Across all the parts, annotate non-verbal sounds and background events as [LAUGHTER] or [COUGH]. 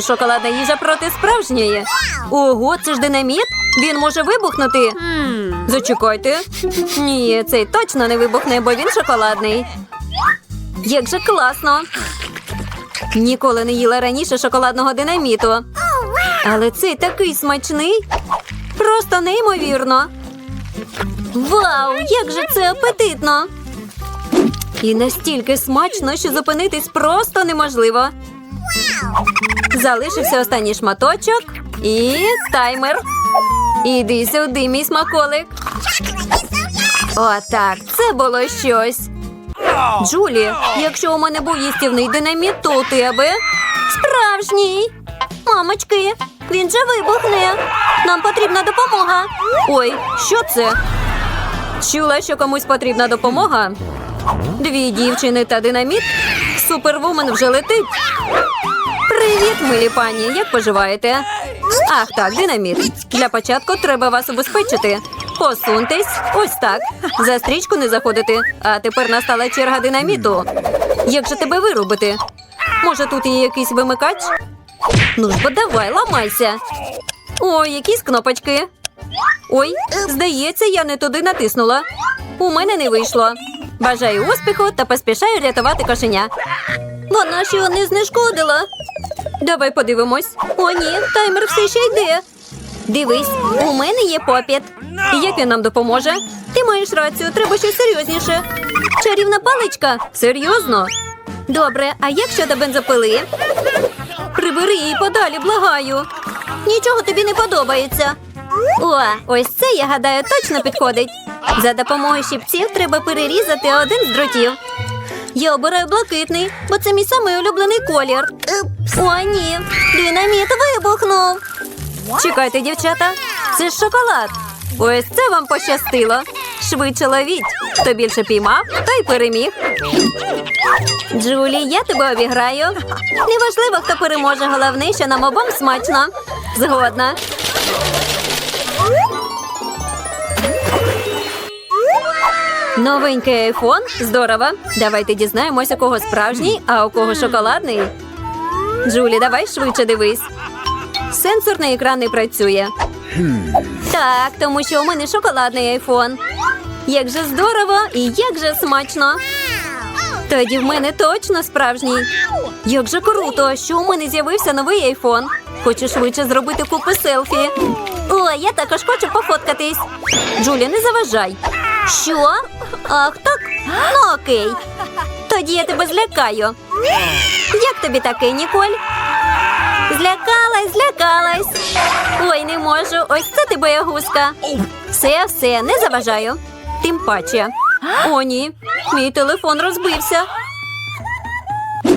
Шоколадна їжа проти справжньої. Ого, це ж динаміт? Він може вибухнути. Зачекайте. Ні, цей точно не вибухне, бо він шоколадний. Як же класно. Ніколи не їла раніше шоколадного динаміту. Але цей такий смачний. Просто неймовірно. Вау, як же це апетитно! І настільки смачно, що зупинитись просто неможливо. Залишився останній шматочок і таймер. Іди сюди, мій смаколик. Отак, це було щось. Джулі, якщо у мене був їстівний динаміт, то у тебе справжній. Мамочки, він же вибухне. Нам потрібна допомога. Ой, що це? Чула, що комусь потрібна допомога. Дві дівчини та динаміт. Супервумен вже летить. Привіт, милі пані. Як поживаєте? Ах, так, динаміт. Для початку треба вас убезпечити. Посуньтесь, ось так. За стрічку не заходити. А тепер настала черга динаміту. Як же тебе вирубити? Може, тут є якийсь вимикач? Ну ж бо давай, ламайся. Ой, якісь кнопочки. Ой, здається, я не туди натиснула. У мене не вийшло. Бажаю успіху та поспішаю рятувати кошеня. Вона ж його не знешкодила. Давай подивимось. О, ні, таймер все ще йде. Дивись, у мене є попіт. Як він нам допоможе? Ти маєш рацію, треба щось серйозніше. Чарівна паличка? Серйозно? Добре, а як щодо бензопили? Прибери її подалі, благаю. Нічого тобі не подобається. О, ось це, я гадаю, точно підходить. За допомогою щипців треба перерізати один з дротів. Я обираю блакитний, бо це мій самий улюблений колір. О, ні, динаміт вибухнув. Чекайте, дівчата, це ж шоколад. Ось це вам пощастило. Швидше ловіть. Хто більше піймав, той переміг. Джулі, я тебе обіграю. Неважливо, хто переможе, головне, що нам обом смачно. Згодна. Новенький айфон? Здорово. Давайте дізнаємось, у кого справжній, а у кого шоколадний. Джулі, давай швидше дивись. Сенсорний екран не працює. Так, тому що у мене шоколадний айфон. Як же здорово і як же смачно. Тоді в мене точно справжній. Як же круто, що у мене з'явився новий айфон. Хочу швидше зробити купу селфі. О, я також хочу пофоткатись. Джулі, не заважай. Що? Ах, так? Ну окей. Тоді я тебе злякаю. Як тобі таке, Ніколь? Злякалась, злякалась. Ой, не можу. Ось це ти боягузка. Все, все, не заважаю. Тим паче. О, ні. Мій телефон розбився.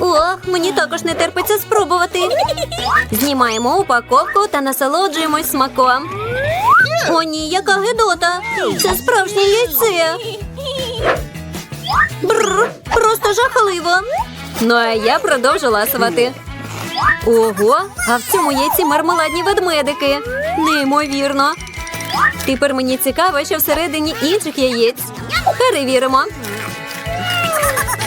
Ох, мені також не терпиться спробувати. Знімаємо упаковку та насолоджуємось смаком. О, ні, яка гидота! Це справжнє яйце. Бррр, просто жахливо. Ну а я продовжу ласувати. Ого, а в цьому яйці мармеладні ведмедики. Неймовірно. Тепер мені цікаво, що всередині інших яєць. Перевіримо.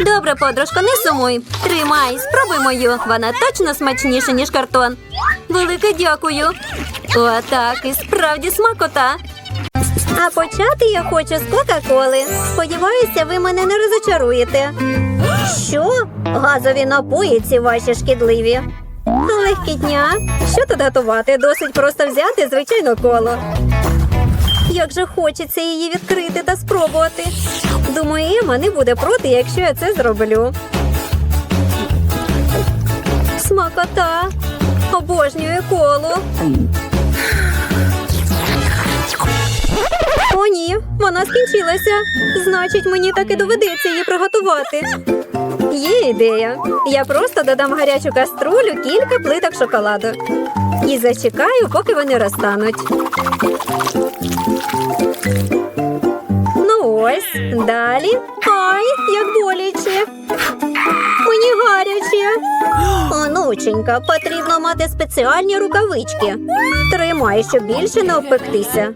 Добре, подружко, не сумуй. Тримай, спробуй мою. Вона точно смачніша, ніж картон. Велике дякую. О, і справді смакота. А почати я хочу з Кока-Коли. Сподіваюся, ви мене не розочаруєте. Що? Газові напої ці ваші шкідливі. Легкітня. Що тут готувати? Досить просто взяти звичайну коло. Як же хочеться її відкрити та спробувати. Думаю, Ема не буде проти, якщо я це зроблю. Смакота. Обожнюю коло. О, ні, вона скінчилася. Значить, мені таки доведеться її приготувати. Є ідея. Я просто додам гарячу каструлю кілька плиток шоколаду. І зачекаю, поки вони розтануть. Ну ось, далі. Ай, як боляче. Мені гаряче. Онученька, потрібно мати спеціальні рукавички. Тримай, щоб більше не обпектися.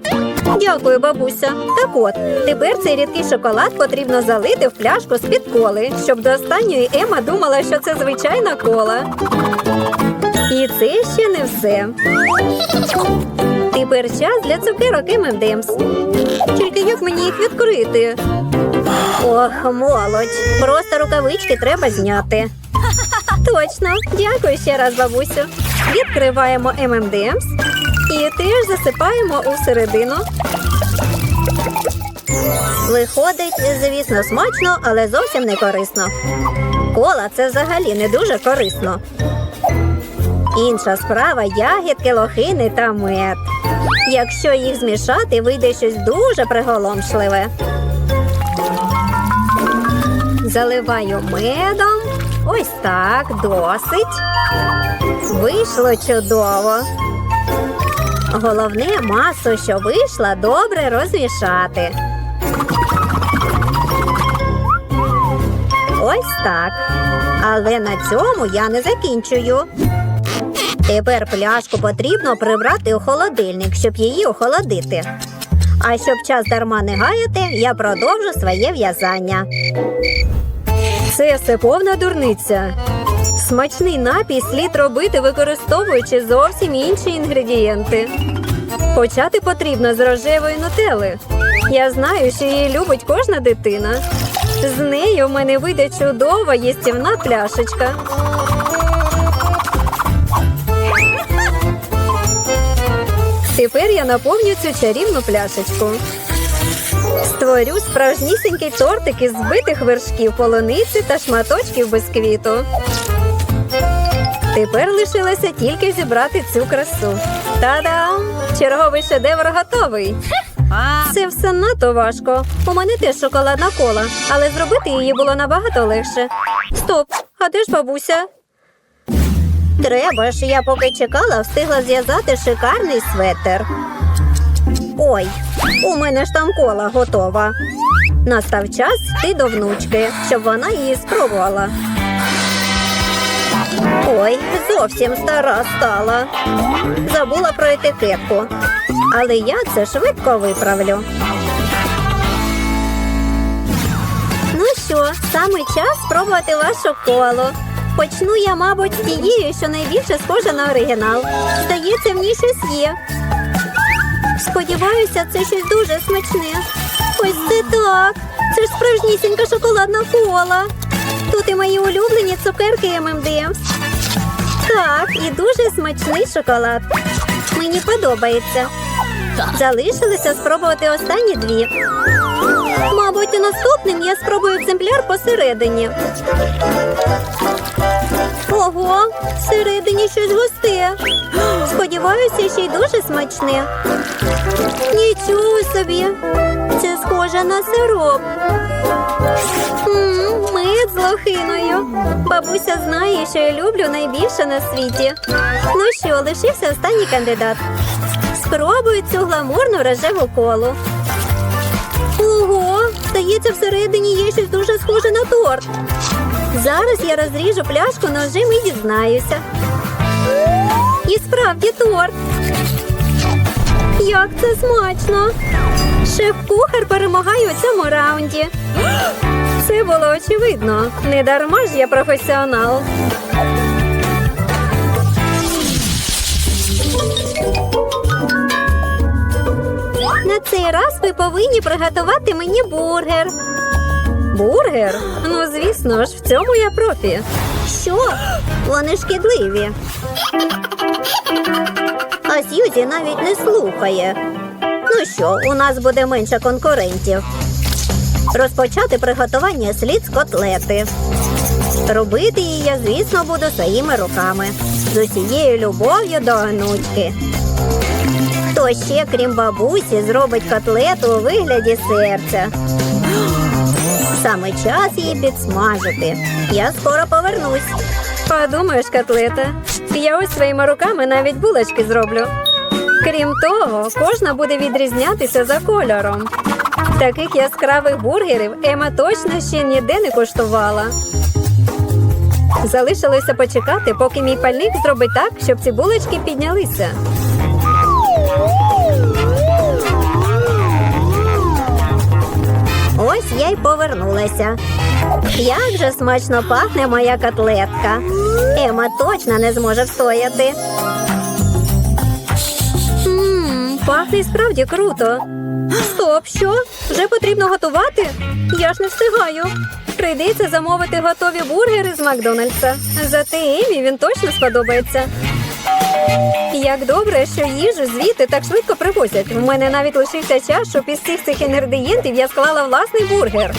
Дякую, бабуся. Так от, тепер цей рідкий шоколад потрібно залити в пляшку з-під коли, щоб до останньої Ема думала, що це звичайна кола. І це ще не все. Тепер час для цукерок M&M's. Тільки як мені їх відкрити? Ох, молодь. Просто рукавички треба зняти. Точно, дякую ще раз, бабусю. Відкриваємо M&M's і теж засипаємо у середину. Виходить, звісно, смачно, але зовсім не корисно. Кола це взагалі не дуже корисно. Інша справа ягідки, лохини та мед. Якщо їх змішати, вийде щось дуже приголомшливе. Заливаю медом. Ось так, досить. Вийшло чудово. Головне масу, що вийшла, добре розмішати. Ось так. Але на цьому я не закінчую. Тепер пляшку потрібно прибрати у холодильник, щоб її охолодити. А щоб час дарма не гаяти, я продовжу своє в'язання. Це все повна дурниця. Смачний напій слід робити, використовуючи зовсім інші інгредієнти. Почати потрібно з рожевої нутели. Я знаю, що її любить кожна дитина. З нею в мене вийде чудова їстівна пляшечка. Тепер я наповню цю чарівну пляшечку. Створю справжнісінький тортик із збитих вершків полуниці та шматочків бисквіту. Тепер лишилося тільки зібрати цю красу. Та-дам! Черговий шедевр готовий. Це все надто важко. У мене теж шоколадна кола, але зробити її було набагато легше. Стоп, а де ж бабуся? Треба ж, я поки чекала, встигла зв'язати шикарний светер. Ой, у мене ж там кола готова. Настав час йти до внучки, щоб вона її спробувала. Ой, зовсім стара стала. Забула про етикетку. Але я це швидко виправлю. Ну що, саме час спробувати вашу колу. Почну я, мабуть, з тією, що найбільше схожа на оригінал. Здається, в ній щось є. Сподіваюся, це щось дуже смачне. Ось це так. Це ж справжнісінька шоколадна кола. Тут і мої улюблені цукерки ММДМС. Так, і дуже смачний шоколад. Мені подобається. Залишилося спробувати останні дві. Мабуть, наступним я спробую екземпляр посередині. Ого, всередині щось густе. Сподіваюся, ще й дуже смачне. Нічого собі. Це схоже на сироп. М, Мед з лохиною. Бабуся знає, що я люблю найбільше на світі. Ну що, лишився останній кандидат. Спробую цю гламурну рожеву колу. Ого, здається, всередині є щось дуже схоже на торт. Зараз я розріжу пляшку ножем і дізнаюся. І справді торт. Як це смачно! Шеф-кухар перемагає у цьому раунді. Це було очевидно. Не дарма ж я професіонал. На цей раз ви повинні приготувати мені бургер. Бургер? Ну, звісно ж, в цьому я профі. Що? Вони шкідливі. А Сьюзі навіть не слухає. Ну що, у нас буде менше конкурентів. Розпочати приготування слід з котлети. Робити її я, звісно, буду своїми руками. З усією любов'ю до онучки. Хто ще, крім бабусі, зробить котлету у вигляді серця? Саме час її підсмажити. Я скоро повернусь. Подумаєш, котлета. Я ось своїми руками навіть булочки зроблю. Крім того, кожна буде відрізнятися за кольором. Таких яскравих бургерів Ема точно ще ніде не куштувала. Залишилося почекати, поки мій пальник зробить так, щоб ці булочки піднялися. Й повернулася. Як же смачно пахне моя котлетка. Ема точно не зможе встояти. Ммм, пахне справді круто. Стоп, що? Вже потрібно готувати? Я ж не встигаю. Прийдеться замовити готові бургери з Макдональдса. Зате Емі він точно сподобається. Як добре, що їжу звідти так швидко привозять. У мене навіть лишився час, щоб із всіх цих інгредієнтів я склала власний бургер.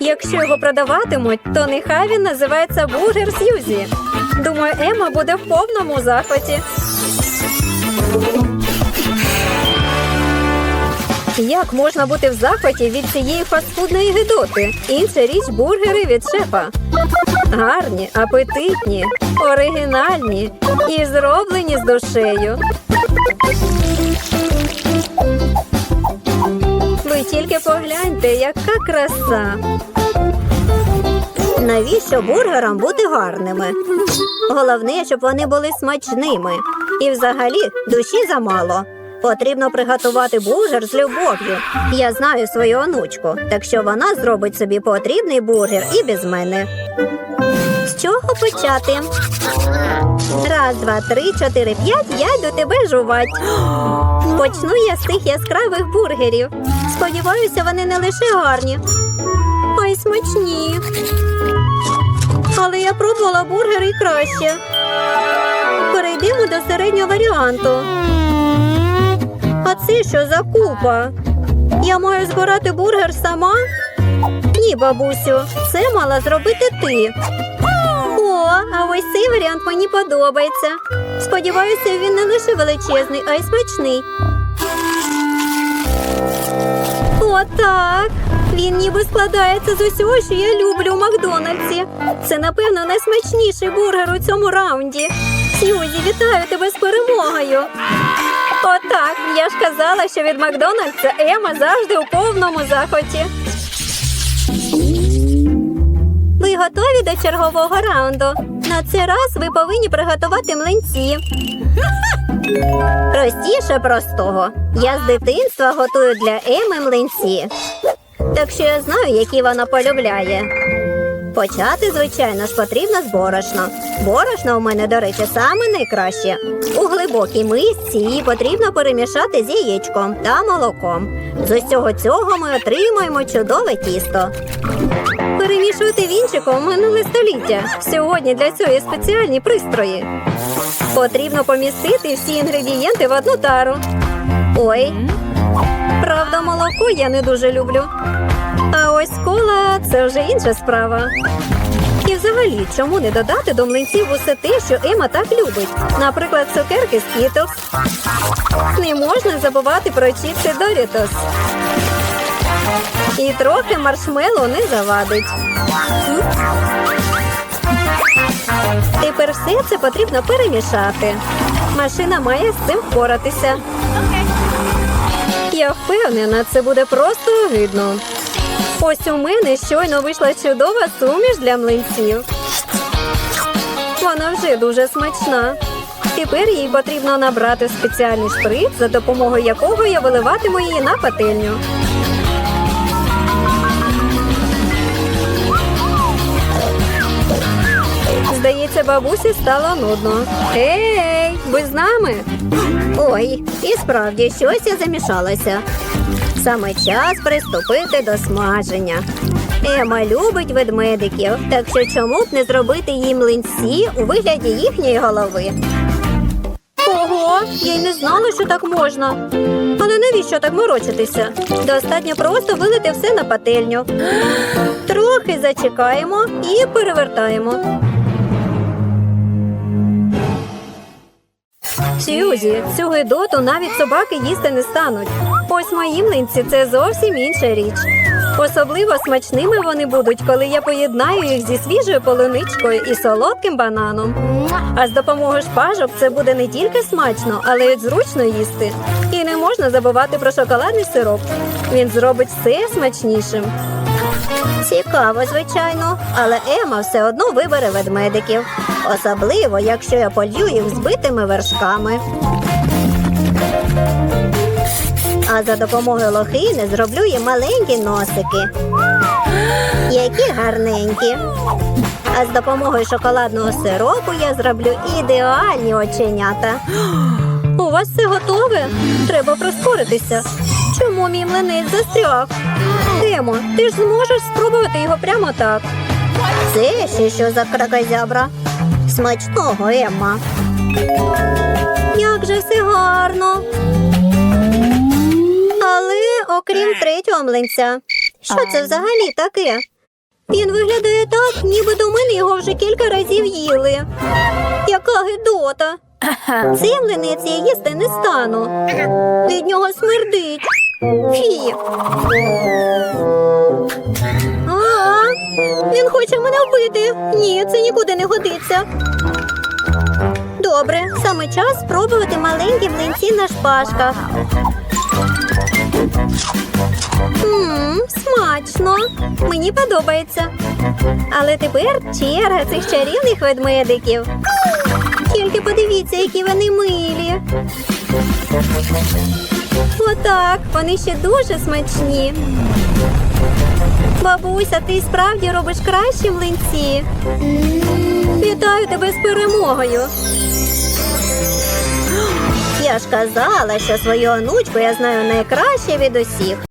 Якщо його продаватимуть, то нехай він називається бургер Сьюзі. Думаю, Ема буде в повному захваті. Як можна бути в захваті від цієї фастфудної гидоти? Інша річ бургери від шефа. Гарні, апетитні, оригінальні і зроблені з душею. Ви тільки погляньте, яка краса. Навіщо бургерам бути гарними? Головне, щоб вони були смачними. І взагалі душі замало. Потрібно приготувати бургер з любов'ю. Я знаю свою онучку, так що вона зробить собі потрібний бургер і без мене. З чого почати? Раз, два, три, чотири, п'ять. Я йду тебе жувати. Почну я з тих яскравих бургерів. Сподіваюся, вони не лише гарні, а й смачні. Але я пробувала бургери краще. Перейдемо до середнього варіанту. А це що за купа? Я маю збирати бургер сама? Бабусю, це мала зробити ти. О, а ось цей варіант мені подобається. Сподіваюся, він не лише величезний, а й смачний. Отак. Він ніби складається з усього, що я люблю у Макдональдсі. Це, напевно, найсмачніший бургер у цьому раунді. Сьюзі, вітаю тебе з перемогою. Отак. Я ж казала, що від Макдональдса Ема завжди у повному захваті. Готові до чергового раунду? На цей раз ви повинні приготувати млинці. [LAUGHS] Простіше простого. Я з дитинства готую для Еми млинці. Так що я знаю, які вона полюбляє. Почати, звичайно ж, потрібно з борошна. Борошно у мене, до речі, саме найкраще. У глибокій мисці її потрібно перемішати з яєчком та молоком. З усього цього ми отримаємо чудове тісто. Перемішувати вінчиком минуле століття. Сьогодні для цього є спеціальні пристрої. Потрібно помістити всі інгредієнти в одну тару. Ой, правда, молоко я не дуже люблю. А ось кола це вже інша справа. І взагалі, чому не додати до млинців усе те, що Ема так любить? Наприклад, цукерки з Кітлз. Не можна забувати про чіпси Дорітос. І трохи маршмеллоу не завадить. Тепер все це потрібно перемішати. Машина має з цим впоратися. Я впевнена, це буде просто огидно. Ось у мене щойно вийшла чудова суміш для млинців. Вона вже дуже смачна. Тепер їй потрібно набрати спеціальний шприц, за допомогою якого я виливатиму її на пательню. Здається, бабусі стало нудно. Ей, ви з нами? Ой, і справді щось я замішалася. Саме час приступити до смаження. Ема любить ведмедиків, так що чому б не зробити їй млинці у вигляді їхньої голови? Ого, я й не знала, що так можна. Але навіщо так морочитися? Достатньо просто вилити все на пательню. Трохи зачекаємо і перевертаємо. Сьюзі, цю гидоту навіть собаки їсти не стануть. Ось мої млинці це зовсім інша річ. Особливо смачними вони будуть, коли я поєднаю їх зі свіжою полуничкою і солодким бананом. А з допомогою шпажок це буде не тільки смачно, але й зручно їсти. І не можна забувати про шоколадний сироп. Він зробить все смачнішим. Цікаво, звичайно, але Ема все одно вибере ведмедиків. Особливо, якщо я полью їх збитими вершками. А за допомогою лохини зроблю їм маленькі носики. Які гарненькі. А з допомогою шоколадного сиропу я зроблю ідеальні оченята. [GASPS] У вас все готове? Треба прискоритися. Чому мій млинець застряг? Емо, ти ж зможеш спробувати його прямо так. Це ще що за кракозябра? Смачного, Емма. Як же все гарно. Але окрім третього млинця, що це взагалі таке? Він виглядає так, ніби до мене його вже кілька разів їли. Яка гидота. Цей млинець я їсти не стану. Від нього смердить. Фі. А, він хоче мене вбити. Ні, це нікуди не годиться. Добре, саме час спробувати маленькі млинці на шпажках. Ммм, смачно. Мені подобається. Але тепер черга цих чарівних ведмедиків. Тільки подивіться, які вони милі. Отак, вони ще дуже смачні. Бабуся, ти справді робиш кращі млинці. Вітаю тебе з перемогою. Я ж казала, що свою онучку я знаю найкраще від усіх.